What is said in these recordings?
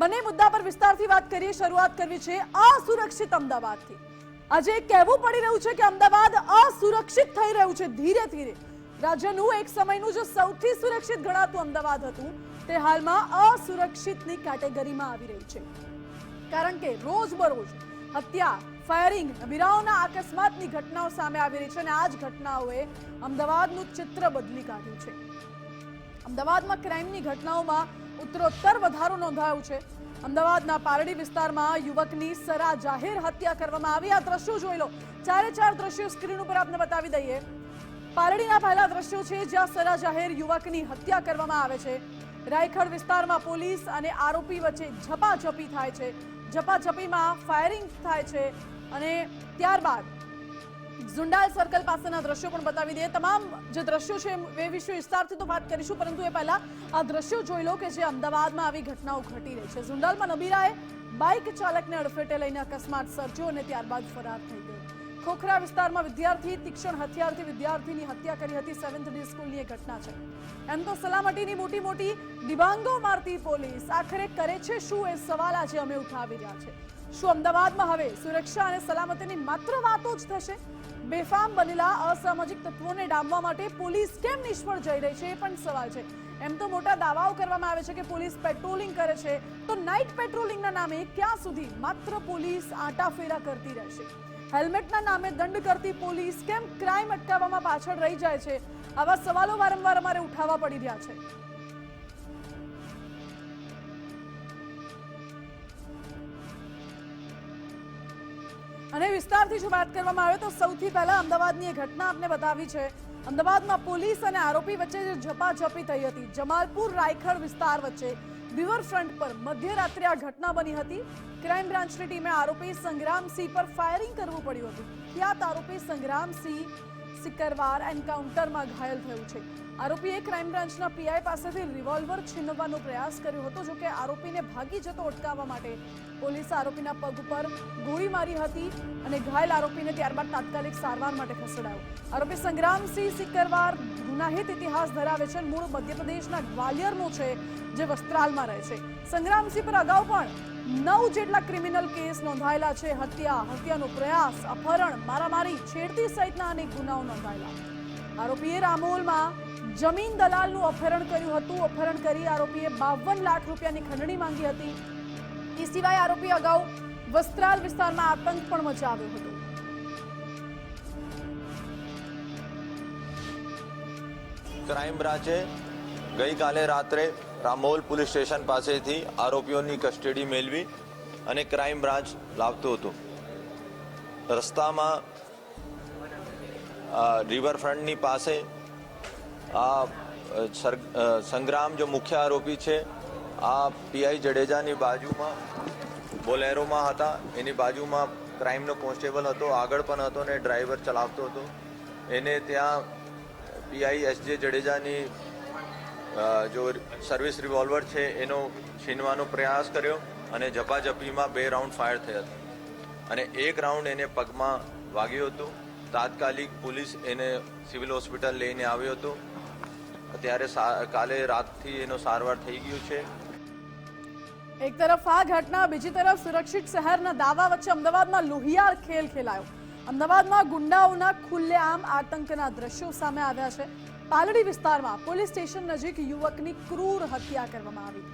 બંને મુદ્દા પર વિસ્તારથી વાત કરીએ, શરૂઆત કરવી છે અસુરક્ષિત અમદાવાદથી. આજે કહેવું પડી રહ્યું છે કે અમદાવાદ અસુરક્ષિત થઈ રહ્યું છે ધીરે ધીરે. રાજ્યનું એક સમયનું જે સૌથી સુરક્ષિત ગણાતું અમદાવાદ હતું, તે હાલમાં અસુરક્ષિતની કેટેગરીમાં આવી રહ્યું છે. કારણ કે રોજ બરોજ હત્યા, ફાયરિંગ વીરાઓના અકસ્માતની ઘટનાઓ સામે આવી રહી છે અને આ જ ઘટનાઓએ અમદાવાદનું ચિત્ર બદલી કાઢ્યું છે. અમદાવાદમાં ક્રાઇમની ઘટનાઓમાં ઉત્તરોત્તર વધારો નોંધાયો છે. અમદાવાદના પારડી વિસ્તારમાં યુવકની સરા જાહેર હત્યા કરવામાં આવી. આ દ્રશ્યો જોઈ લો. ચારે ચાર દ્રશ્યો સ્ક્રીન ઉપર આપને બતાવી દઈએ. પારડીના પહેલા દ્રશ્યો છે જ્યાં સરા જાહેર યુવકની હત્યા કરવામાં આવે છે. રાયખડ વિસ્તારમાં પોલીસ અને આરોપી વચ્ચે ઝપાઝપી થાય છે. ઝપાઝપીમાં ફાયરિંગ થાય છે અને ત્યારબાદ ઝુંડાલ સર્કલ પાસેના દ્રશ્યો પણ બતાવી દઈએ. તમામ જે દ્રશ્યો છે એ વિશે વિસ્તારથી તો વાત કરીશું, પરંતુ એ પહેલા આ દ્રશ્યો જોઈ લો કે જે અમદાવાદમાં આવી ઘટનાઓ ઘટી રહી છે. ઝુંડાલમાં નબીરાએ બાઇક ચાલકને અડફેટે લઈને અકસ્માત સર્જ્યો અને ત્યારબાદ ફરાર થઈ ગયો. ખોખરા વિસ્તારમાં વિદ્યાર્થી તીક્ષણ હથિયારથી વિદ્યાર્થીની હત્યા કરી હતી સેવન્થ ડે સ્કૂલની એ ઘટના છે. એમ તો સલામતીની મોટી મોટી દિબાંગો મારતી પોલીસ આખરે કરે છે શું એ સવાલ આજે અમે ઉઠાવી રહ્યા છે. શું અમદાવાદમાં હવે સુરક્ષા અને સલામતીની માત્ર વાતો જ થશે? બેફામ બનેલા અસામાજિક તત્વોને ડામવા માટે પોલીસ કેમ નિષ્ફળ જઈ રહી છે એ પણ સવાલ છે. એમ તો મોટા દાવાઓ કરવામાં આવે છે કે પોલીસ પેટ્રોલિંગ કરે છે. તો નાઇટ પેટ્રોલિંગના નામે ક્યાં સુધી માત્ર પોલીસ આંટાફેરા કરતી રહેશે? હેલ્મેટના નામે દંડ કરતી પોલીસ કેમ ક્રાઇમ અટકાવવામાં પાછળ રહી જાય છે? આવા સવાલો વારંવાર અમારે ઉઠાવવા પડી રહ્યા છે. અને વિસ્તારથી જો વાત કરવામાં આવે તો સૌથી પહેલા અમદાવાદની એ ઘટના આપને બતાવી છે. અમદાવાદમાં પોલીસ અને આરોપી વચ્ચે જે ઝપાઝપી થઈ હતી, જમાલપુર રાયખડ વિસ્તાર વચ્ચે રિવરફ્રન્ટ પર મધ્યરાત્રે આ ઘટના બની હતી. ક્રાઇમ બ્રાન્ચની ટીમે આરોપી સંગ્રામસિંહ પર ફાયરિંગ કરવું પડ્યું હતું. ત્યાં આરોપી સંગ્રામસિંહ સિકરવાર એન્કાઉન્ટરમાં ઘાયલ થયું છે. આરોપીએ ક્રાઇમ બ્રાન્ચના પીઆઈ પાસેથી રિવોલ્વર છીનવવાનો પ્રયાસ કર્યો હતો, જોકે આરોપીને ભાગી જતો અટકાવવા માટે પોલીસે આરોપીના પગ ઉપર ગોળી મારી હતી અને ઘાયલ આરોપીને ત્યારબાદ તાત્કાલિક સારવાર માટે ખસેડાયો. આરોપી સંગ્રામસિંહ સિકરવાર ગુનાહિત ઇતિહાસ ધરાવે છે મૂળ મધ્યપ્રદેશના ગ્વાલિયરનો છે, જે વસ્ત્રાલમાં રહે છે. સંગ્રામસિંહ પર અગાઉ પણ નવ જેટલા ક્રિમિનલ કેસ નોંધાયેલા છે. હત્યા, હત્યાનો પ્રયાસ, અપહરણ, મારામારી, છેડતી સહિતના અનેક ગુનાઓ નોંધાયેલા. આરોપીએ રામોલમાં જમીન દલાલનું અપહરણ કર્યું હતું. અપહરણ કરી આરોપીએ બાવન લાખ રૂપિયાની ખંડણી માંગી હતી. એ સિવાય આરોપી અગાઉ વસ્ત્રાલ વિસ્તારમાં આતંક પણ મચાવ્યો હતો. ક્રાઇમ બ્રાન્ચે ગઈકાલે રાત્રે રામોલ પોલીસ સ્ટેશન પાસેથી આરોપીઓની કસ્ટડી મેળવી અને ક્રાઇમ બ્રાન્ચ લાવતું હતું. રસ્તામાં રિવરફ્રન્ટની પાસે આ સંગ્રામ જો મુખ્ય આરોપી છે, આ પીઆઈ જડેજાની બાજુમાં, બોલેરોમાં હતા. એની બાજુમાં ક્રાઇમનો કોન્સ્ટેબલ હતો, આગળ પણ હતો ને ડ્રાઈવર ચલાવતો હતો. એને ત્યાં પીઆઈ એસજે જડેજાની જો સર્વિસ રિવોલ્વર છે, એનો છીનવાનો પ્રયાસ કર્યો અને ઝપાઝપીમાં બે રાઉન્ડ ફાયર થયા હતા. અને એક રાઉન્ડ એને પગમાં વાગ્યું હતું. તાત્કાલિક પોલીસ એને સિવિલ હોસ્પિટલ લઈને આવ્યો હતો. અત્યારે કાલે રાતથી એનો સારવાર થઈ ગયું છે. એક તરફ આ ઘટના, બીજી તરફ સુરક્ષિત શહેરના દાવા વચ્ચે અમદાવાદમાં લોહિયાળ ખેલ ખેલાયો. અમદાવાદમાં ગુંડાઓના ખુલ્લેઆમ આતંકના દ્રશ્યો સામે આવ્યા છે. પાલડી વિસ્તારમાં પોલીસ સ્ટેશન નજીક યુવકની ક્રૂર હત્યા કરવામાં આવી.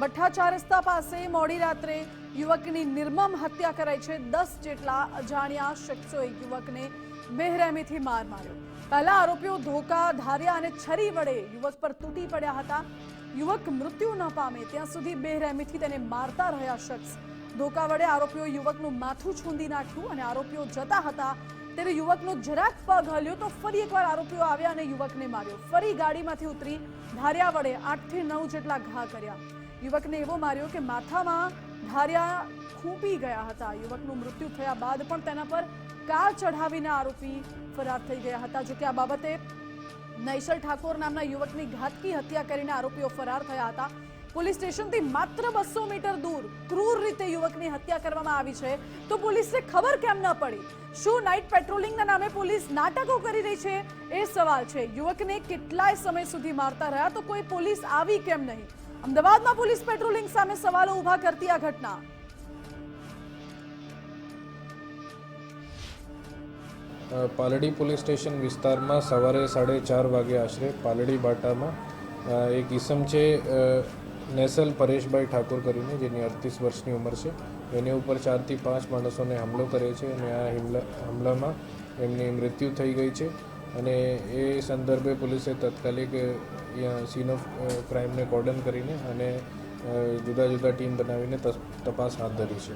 ભઠ્ઠા રસ્તા પાસે મોડી રાત્રે યુવકની નિર્મમ હત્યા કરાઈ છે. દસ જેટલા અજાણ્યા શખ્સોએ યુવકને બેરહેમીથી માર માર્યો. પહેલા આરોપીઓ ધોકા, ધાર્યા અને છરી વડે યુવક પર તૂટી પડ્યા હતા. યુવક મૃત્યુ ન પામે ત્યાં સુધી બેરહેમીથી તેને મારતા રહ્યા શખ્સ. ધોકા વડે આરોપીઓ યુવકનું માથું છૂંદી નાખ્યું અને આરોપીઓ જતા હતા. ત્યારે યુવકનો જરાક પગ હલ્યો તો ફરી એકવાર આરોપીઓ આવ્યા અને યુવકને માર્યો. ફરી ગાડીમાંથી ઉતરી ધાર્યા વડે આઠથી નવ જેટલા ઘા કર્યા. યુવકને એવો માર્યો કે માથામાં ધાર્યા ખૂંપી ગયા હતા. યુવકનું મૃત્યુ થયા બાદ પણ તેના પર કાર ચઢાવીને આરોપી ફરાર થઈ ગયા હતા. જો કે આ બાબતે નૈશલ ઠાકોર નામના યુવકની ઘાતકી હત્યા કરીને આરોપીઓ ફરાર થયા હતા. પોલીસ સ્ટેશનથી માત્ર બસો મીટર દૂર ક્રૂર રીતે યુવકની હત્યા કરવામાં આવી છે. તો પોલીસને ખબર કેમ ન પડી? શું નાઇટ પેટ્રોલિંગના નામે પોલીસ નાટકો કરી રહી છે? એ સવાલ છે. યુવકને કેટલાય સમય સુધી મારતા રહ્યા તો કોઈ પોલીસ આવી કેમ નહીં? અમદાવાદમાં પોલીસ પેટ્રોલિંગ સામે સવાલો ઊભા કરતી આ ઘટના. પાલડી પોલીસ સ્ટેશન વિસ્તારમાં સવારે સાડે ચાર વાગે આશરે પાલડી બાટામાં એક ઈસમ છે નેસલ પરેશભાઈ ઠાકોર કરીને, જેની અડતીસ વર્ષની ઉંમર છે. એની ઉપર ચારથી પાંચ માણસોને હુમલો કરે છે અને આ હુમલા, હુમલામાં એમની મૃત્યુ થઈ ગઈ છે. અને એ સંદર્ભે પોલીસે તાત્કાલિક સીન ઓફ ક્રાઇમને કોર્ડન કરીને અને જુદા જુદા ટીમ બનાવીને તપાસ હાથ ધરી છે.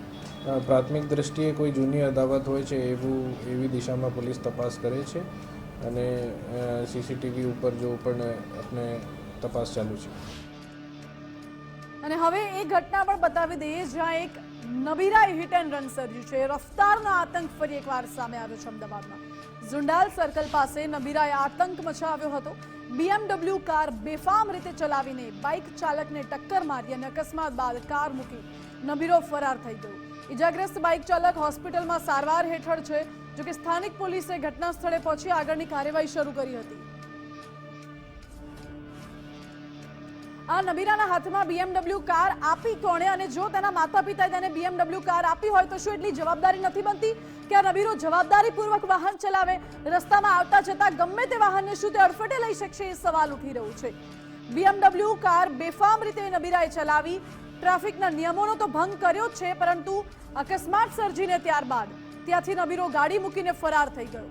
પ્રાથમિક દ્રષ્ટિએ કોઈ જૂની અદાવત હોય છે એવું, એવી દિશામાં પોલીસ તપાસ કરે છે અને સીસીટીવી ઉપર જો પણ આપણે તપાસ ચાલુ છે. અને હવે એ ઘટના પણ બતાવી દઈએ જ્યાં એક નબીરાએ હિટ એન્ડ રન સર્જ્યું છે. રફતારનો આતંક ફરી એકવાર સામે આવ્યો છે અમદાવાદમાં. ઝુંડાલ સર્કલ પાસે નબીરાએ આતંક મચાવ્યો હતો. BMW કાર બેફામ રીતે ચલાવીને બાઇક ચાલકને ટક્કર મારી અને અકસ્માત બાદ કાર મૂકી નબીરો ફરાર થઈ ગયો. ઇજાગ્રસ્ત બાઇક ચાલક હોસ્પિટલમાં સારવાર હેઠળ છે, જોકે સ્થાનિક પોલીસે ઘટના સ્થળે પહોંચી આગળની કાર્યવાહી શરૂ કરી હતી. આ નબીરાના હાથમાં BMW કાર આપી કોણે અને જો તેના માતા પિતાએ તેને BMW કાર આપી હોય તો શું એટલી જવાબદારી નથી બનતી? કે આ નબીરો જવાબદારીપૂર્વક વાહન ચલાવે, રસ્તામાં આવતા જતા ગમે તે વાહનને શું તે અડફેટે લઈ શકશે એ સવાલ ઉઠી રહ્યું છે. BMW કાર બેફામ રીતે નબીરાએ ચલાવી, ટ્રાફિકના નિયમોનો તો ભંગ કર્યો છે, પરંતુ અકસ્માત સર્જીને ત્યારબાદ ત્યાંથી નબીરો ગાડી મૂકીને ફરાર થઈ ગયો.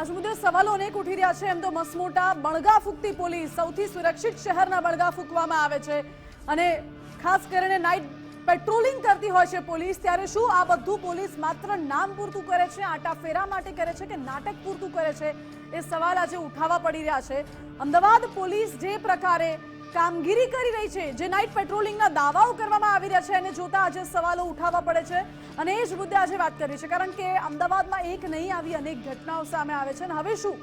આજ મુદ્દે સવાલો અનેક ઉઠી રહ્યા છે. એમ તો મસમોટા બળગા ફૂંકતી પોલીસ સૌથી સુરક્ષિત શહેરના બળગા ફૂંકવામાં આવે છે. અને ખાસ કરીને નાઇટ પેટ્રોલિંગ કરતી હોય છે પોલીસ. ત્યારે શું આ બધું પોલીસ માત્ર નામ પૂરતું કરે છે, આટા ફેરા માટે કરે છે કે નાટક પૂરતું કરે છે? એ સવાલ આજે ઉઠાવવા પડી રહ્યા છે. અમદાવાદ પોલીસ જે પ્રકારે કામગીરી કરી રહી છે. જે નાઇટ પેટ્રોલિંગના દાવાઓ કરવામાં આવી રહ્યા છે એને જોતા આજે સવાલો ઉઠાવવા પડે છે. અને એ જ મુદ્દે આજે વાત કરી છે કારણ કે અમદાવાદમાં એક નહીં આવી અનેક ઘટનાઓ સામે આવે છે. અને હવે શું?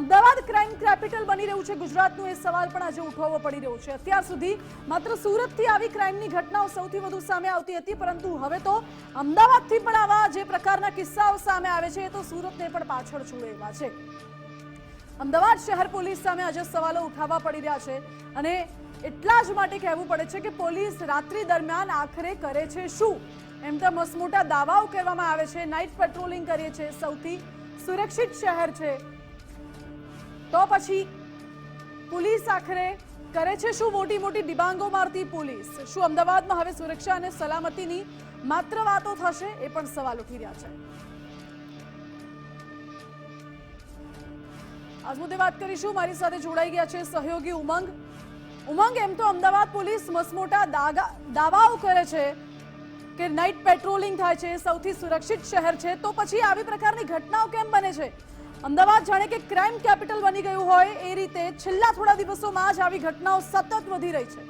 અમદાવાદ ક્રાઇમ કેપિટલ બની રહ્યું છે. ગુજરાતનું એ સવાલ પણ આજે ઉઠાવવો પડી રહ્યો છે. અત્યાર સુધી માત્ર સુરતથી આવી ક્રાઇમની ઘટનાઓ સૌથી વધુ સામે આવતી હતી. પરંતુ હવે તો અમદાવાદથી પણ આવા જે પ્રકારના કિસ્સાઓ સામે આવે છે, એ તો સુરતને પણ પાછળ છોડે એવા છે. અમદાવાદ શહેર પોલીસ સામે આજે સવાલો ઉઠાવવા પડી રહ્યા છે. અને એટલા જ માટે કહેવું પડે છે કે પોલીસ રાત્રિ દરમિયાન આખરે કરે છે શું? એમ તો મસમોટા દાવાઓ કરવામાં આવે છે. નાઇટ પેટ્રોલિંગ કરીએ છીએ સૌથી. સુરક્ષિત શહેર છે. તો પછી પોલીસ આખરે કરે છે શું? મોટી મોટી ડિબાંગો મારતી પોલીસ. શું અમદાવાદમાં હવે સુરક્ષા અને સલામતીની માત્ર વાતો થશે? એ પણ સવાલ ઉઠી રહ્યા છે. આજ મુદ્દે વાત કરીશું. મારી સાથે જોડાઈ ગયા છે સહયોગી ઉમંગ ઉમંગ એમ તો અમદાવાદ પોલીસ મસમોટા દાવાઓ કરે છે કે નાઇટ પેટ્રોલિંગ થાય છે, સૌથી સુરક્ષિત શહેર છે. તો પછી આવી પ્રકારની ઘટનાઓ કેમ બને છે? અમદાવાદ જાણે કે ક્રાઇમ કેપિટલ બની ગયું હોય એ રીતે છેલ્લા થોડા દિવસોમાં જ આવી ઘટનાઓ સતત વધી રહી છે.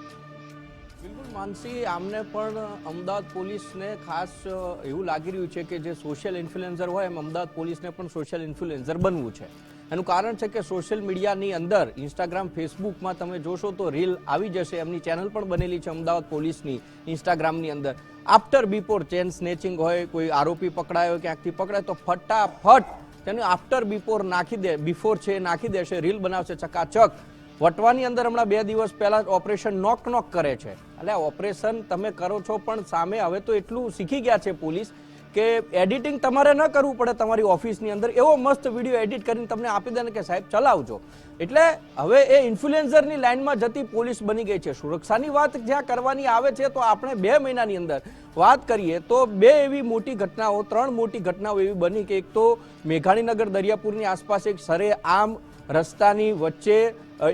બિલકુલ માનસી, આમને પણ અમદાવાદ પોલીસને ખાસ એવું લાગી રહ્યું છે કે જે સોશિયલ ઇન્ફ્લુએન્સર હોય એમ અમદાવાદ પોલીસને પણ સોશિયલ ઇન્ફ્લુએન્સર બનવું છે. એનું કારણ છે કે સોશિયલ મીડિયાની અંદર ઇન્સ્ટાગ્રામ ફેસબુકમાં તમે જોશો તો રીલ આવી જશે. એમની ચેનલ પણ બનેલી છે અમદાવાદ પોલીસની ઇન્સ્ટાગ્રામની અંદર. આફ્ટર બિફોર ચેન સ્નેચિંગ હોય, કોઈ આરોપી પકડાયો, ક્યાંકથી પકડાય, તો ફટાફટ તેનું આફ્ટર બિફોર નાખી દે બિફોર છે નાખી દેશે, રીલ બનાવશે ચકાચક. વટવાની અંદર હમણાં બે દિવસ પહેલા ઓપરેશન નોક નોક કરે છે. એટલે ઓપરેશન તમે કરો છો પણ સામે હવે તો એટલું શીખી ગયા છે પોલીસ કે એડિટિંગ તમારે ન કરવું પડે તમારી ઓફિસની અંદર. એવો મસ્ત વીડિયો એડિટ કરીને તમને આપી દે ને કે સાહેબ ચલાવજો. એટલે હવે એ ઇન્ફ્લુએન્સરની લાઇનમાં જતી પોલીસ બની ગઈ છે. સુરક્ષાની વાત જ્યાં કરવાની આવે છે તો આપણે બે મહિનાની અંદર વાત કરીએ તો બે એવી મોટી ઘટનાઓ, ત્રણ મોટી ઘટનાઓ એવી બની કે એક તો મેઘાણીનગર દરિયાપુરની આસપાસ એક સરે આમ રસ્તાની વચ્ચે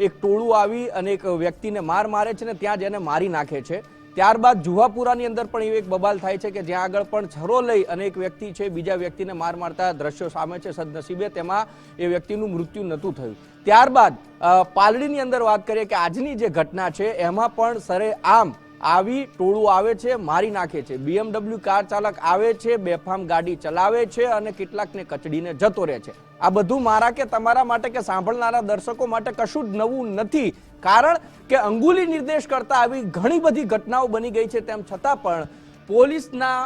એક ટોળું આવી અને એક વ્યક્તિને માર મારે છે ને ત્યાં જ એને મારી નાખે છે. ત્યારબાદ જુહાપુરાની અંદર પણ એવી એક બબાલ થાય છે કે જ્યાં આગળ પણ છરો લઈ અને એક વ્યક્તિ છે, બીજા વ્યક્તિને માર મારતા દ્રશ્યો સામે છે સદનસીબે, તેમાં એ વ્યક્તિનું મૃત્યુ નહોતું થયું. ત્યારબાદ પાલડીની અંદર વાત કરીએ કે આજની જે ઘટના છે, એમાં પણ સરે આમ આવી ટોળું આવે છે, મારી નાખે છે. બીએમડબલ્યુ કાર ચાલક આવે છે, બેફામ ગાડી ચલાવે છે અને કેટલાકને કચડીને જતો રહે છે. આ બધું મારા કે તમારા માટે કે સાંભળનારા દર્શકો માટે કશું જ નવું નથી. કારણ કે અંગુલી નિર્દેશ કરતા આવી ઘણી બધી ઘટનાઓ બની ગઈ છે તેમ છતાં પણ પોલીસના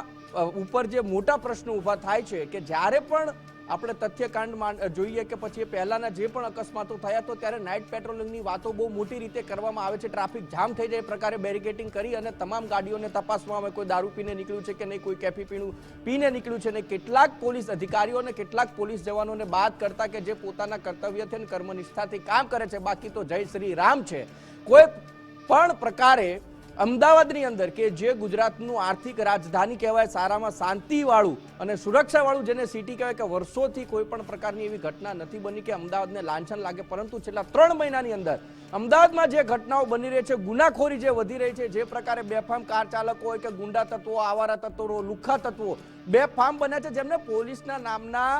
ઉપર જે મોટા પ્રશ્નો ઊભા થાય છે કે જ્યારે પણ આપણે તથ્યકાંડ જોઈએ કે પછી પહેલાના જે પણ અકસ્માતો થયા તો ત્યારે નાઇટ પેટ્રોલિંગની વાતો બહુ મોટી રીતે કરવામાં આવે છે. ટ્રાફિક જામ થઈ જાય પ્રકારે બેરિકેટિંગ કરી અને તમામ ગાડીઓને તપાસવામાં આવે. કોઈ દારૂ પીને નીકળ્યું છે કે નહીં, કોઈ કેફી પીણું પીને નીકળ્યું છે ને કેટલાક પોલીસ અધિકારીઓ અને કેટલાક પોલીસ જવાનોને બાદ કરતા કે જે પોતાના કર્તવ્યથી અને કર્મનિષ્ઠાથી કામ કરે છે. બાકી તો જય શ્રી રામ છે. કોઈ પણ પ્રકારે અમદાવાદની અંદર કે જે ગુજરાતનું આર્થિક રાજધાની કહેવાય, સારામાં શાંતિવાળું અને સુરક્ષાવાળું જેને સિટી કહેવાય કે વર્ષોથી કોઈ પણ પ્રકારની એવી ઘટના નથી બની કે અમદાવાદને લાંછન લાગે. પરંતુ છેલ્લા ત્રણ મહિનાની અંદર અમદાવાદમાં જે ઘટનાઓ બની રહી છે, ગુનાખોરી જે વધી રહી છે, જે પ્રકારે બેફામ કાર ચાલકો હોય કે ગુંડા તત્વો, આવારા તત્વો લુખ્ખા તત્વો બેફામ બન્યા છે જેમને પોલીસના નામના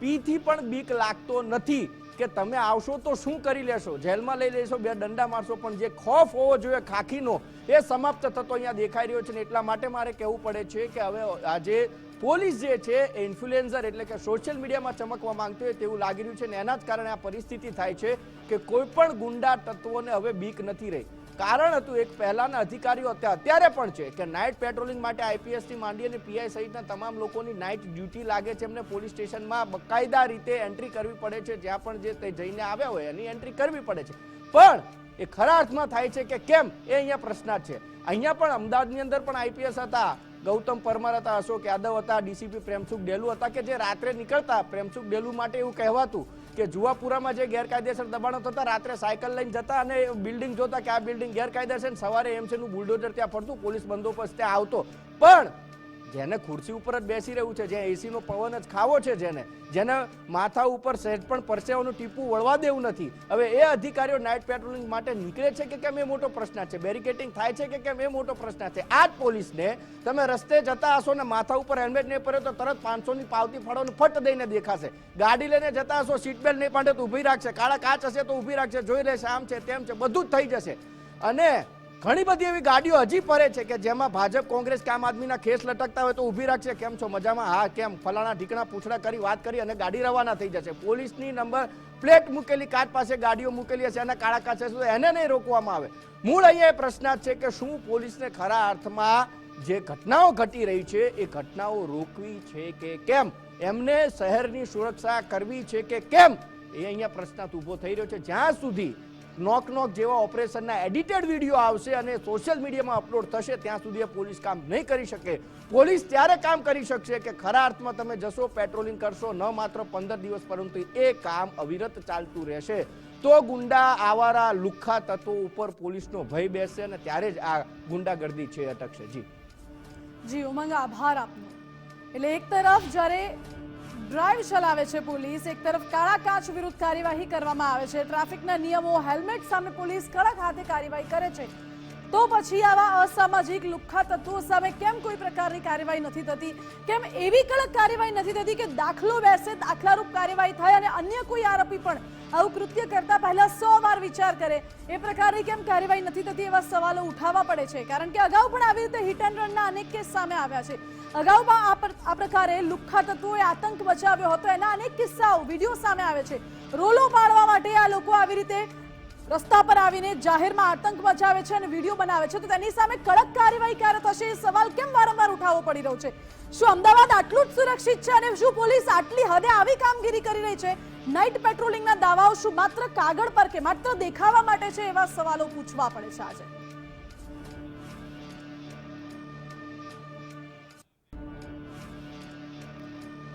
પીથી પણ બીક લાગતો નથી. કે તમે આવશો તો શું કરી લેશો? જેલમાં લઈ લેશો બે દંડા મારશો, પણ જે ખોફ હોવો જોઈએ ખાખીનો, એ સમાપ્ત થતો અહીંયા દેખાઈ રહ્યો છે ને એટલા માટે મારે કહેવું પડે છે કે હવે આજે પોલીસ જે છે એ ઇન્ફ્લુએન્સર એટલે કે સોશિયલ મીડિયામાં ચમકવા માંગતી હોય તેવું લાગી રહ્યું છે ને એના જ કારણે આ પરિસ્થિતિ થાય છે કે કોઈ પણ ગુંડા તત્વોને હવે બીક નથી રહી. કારણ હતું, એક પહેલાના અધિકારીઓ હતા, અત્યારે પણ છે કે નાઇટ પેટ્રોલિંગ માટે આઈપીએસથી માંડી અને પીઆઈ સહિતના તમામ લોકોની નાઇટ ડ્યુટી લાગે છે. એમને પોલીસ સ્ટેશનમાં બકાયદા રીતે એન્ટ્રી કરવી પડે છે, જ્યાં પણ જે તે જઈને આવ્યા હોય એની એન્ટ્રી કરવી પડે છે. પણ એ ખરા અર્થમાં થાય છે કે કેમ? એ અહીંયા પ્રશ્નાર્થ છે. અહીંયા પણ અમદાવાદની અંદર પણ આઈપીએસ હતા, ગૌતમ પરમાર હતા, અશોક યાદવ હતા, ડીસીપી પ્રેમસુખ ડેલુ હતા કે જે રાત્રે નીકળતા પ્રેમસુખ ડેલુ માટે એવું કહેવાતું. કે જુવાપુરામાં જે ગેરકાયદેસર દબાણો થતા રાત્રે સાયકલ લઈને જતા અને બિલ્ડિંગ જોતા કે આ બિલ્ડિંગ ગેરકાયદેસર. સવારે એમસીનું બુલડોઝર ત્યાં ફરતું, પોલીસ બંદોબસ્ત ત્યાં આવતો પણ જેને ખુરશી ઉપર જ બેસી રહ્યું છે જ્યાં એસીનો પવન જ ખાવો છે જેને જેને માથા ઉપર સેટ પણ પરસેવાનું ટીપું વળવા દેવું નથી. હવે એ અધિકારીઓ નાઇટ પેટ્રોલિંગ માટે નીકળે છે કે કેમ એ મોટો પ્રશ્ન છે? બેરિકેટિંગ થાય છે કે કેમ એ મોટો પ્રશ્ન છે? આ જ પોલીસને તમે રસ્તે જતા હશો ને માથા ઉપર હેલ્મેટ નહીં પહેર્યો તો તરત પાંચસોની પાવતી ફાળોને ફટ દઈને દેખાશે. ગાડી લઈને જતા હશો સીટ બેલ્ટ નહીં બાંધે તો ઊભી રાખશે. કાળા કાચ હશે તો ઊભી રાખશે. જોઈ લેશે આમ છે, તેમ છે, બધું જ થઈ જશે. અને ઘણી બધી એવી ગાડીઓ હજી ફરે છે કે જેમાં ભાજપ, કોંગ્રેસ કે આમ આદમીના ખેસ લટકતા હોય તો ઊભી રાખશે. કેમ છો? મજામાં? હા, કેમ? ફલાણા ઢીકણા પૂછડા કરી, વાત કરી અને ગાડી રવાના થઈ જશે. પોલીસની નંબર પ્લેટ મૂકેલી કાચ પાસે ગાડીઓ મૂકેલી હશે અને કાળા કાચે છે એને નહીં રોકવામાં આવે. મૂળ અહીંયા એ પ્રશ્ન છે કે શું પોલીસને ખરા અર્થમાં જે ઘટનાઓ ઘટી રહી છે, એ ઘટનાઓ રોકવી છે કે કેમ? એમને શહેરની સુરક્ષા કરવી છે કે કેમ? એ અહીંયા પ્રશ્નાર્થ ઊભો થઈ રહ્યો છે. જ્યાં સુધી નોક નોક જેવા ઓપરેશનના એડિટેડ વીડિયો આવશે અને સોશિયલ મીડિયામાં અપલોડ થશે, ત્યાં સુધી પોલીસ કામ નહીં કરી શકે. પોલીસ ત્યારે કામ કરી શકશે કે ખરા અર્થમાં તમે જશો પેટ્રોલિંગ કરશો, ન માત્ર પંદર દિવસ પરંતુ એ કામ અવિરત ચાલતું રહેશે. તો ગુંડા આવારા લુખ્ખા તત્વો ઉપર પોલીસનો ભય બેસશે અને ત્યારે જ આ ગુંડાગર્દી છે, અટકશે. જી. જી, ઉમંગ આભાર આપનો. એટલે એક તરફ જ્યારે ડ્રાઈવ ચલાવે છે પોલીસ. એક તરફ કાળા કાચ વિરુદ્ધ કાર્યવાહી કરવામાં આવે છે. ટ્રાફિકના નિયમો, હેલ્મેટ સામે પોલીસ કડક હાથે કાર્યવાહી કરે છે. તો પછી આવા અસામાજિક લુખ્ખા તત્વો સામે કેમ કોઈ પ્રકારની કાર્યવાહી નથી થતી? કેમ એવી કડક કાર્યવાહી નથી થતી કે દાખલો બેસે, દાખલારૂપ કાર્યવાહી થાય અને અન્ય કોઈ આરોપી પણ આવું કૃત્ય કરતા પહેલા સો વાર વિચાર કરે? એ પ્રકારની કેમ કાર્યવાહી નથી થતી એવા સવાલો ઉઠાવવા પડે છે. કારણ કે અગાઉ પણ આવી રીતે હિટ એન્ડ રનના અનેક કેસ સામે આવ્યા છે. અગાઉ પણ આ પ્ર- આ પ્રકારે લુખ્ખા તત્વોએ આતંક મચાવ્યો હતો. એના અનેક કિસ્સાઓ વીડિયો સામે આવે છે. રોલો પાડવા માટે આ લોકો આવી રીતે રસ્તા પર આવીને જાહેરમાં આતંક મચાવે છે અને વીડિયો બનાવે છે. તો તેની સામે કડક કાર્યવાહી ક્યારે થશે એ સવાલ કેમ વારંવાર ઉઠાવવો પડી રહ્યો છે? શું અમદાવાદ આટલું જ સુરક્ષિત છે અને શું પોલીસ આટલી હદે આવી કામગીરી કરી રહી છે? નાઇટ પેટ્રોલિંગના દાવાઓ શું માત્ર કાગળ પર કે માત્ર દેખાવા માટે છે એવા સવાલો પૂછવા પડે છે આજે.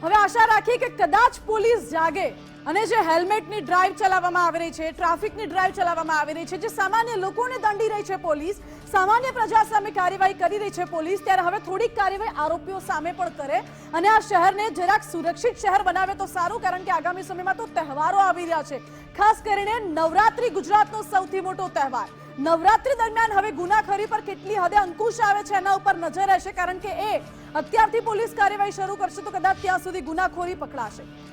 હવે આશા રાખીએ કે કદાચ પોલીસ જાગે અને જે હેલ્મેટની ડ્રાઈવ ચલાવવામાં આવી રહી છે, ટ્રાફિકની ડ્રાઈવ ચલાવવામાં આવી રહી છે, જે સામાન્ય લોકોને દંડી રહી છે પોલીસ, સામાન્ય પ્રજા સામે કાર્યવાહી કરી રહી છે પોલીસ, ત્યારે હવે થોડીક કાર્યવાહી આરોપીઓ સામે પણ કરે અને આ શહેરને જરાક સુરક્ષિત શહેર બનાવે તો સારું, કારણ કે આગામી સમયમાં તો તહેવારો આવી રહ્યા છે. ખાસ કરીને નવરાત્રી ગુજરાતનો સૌથી મોટો તહેવાર. નવરાત્રી દરમિયાન હવે ગુનાખોરી પર કેટલી હદે અંકુશ આવે છે એના ઉપર નજર રહેશે કારણ કે એ અત્યારથી પોલીસ કાર્યવાહી શરૂ કરશે તો કદાચ ત્યાં સુધી ગુનાખોરી પકડાશે.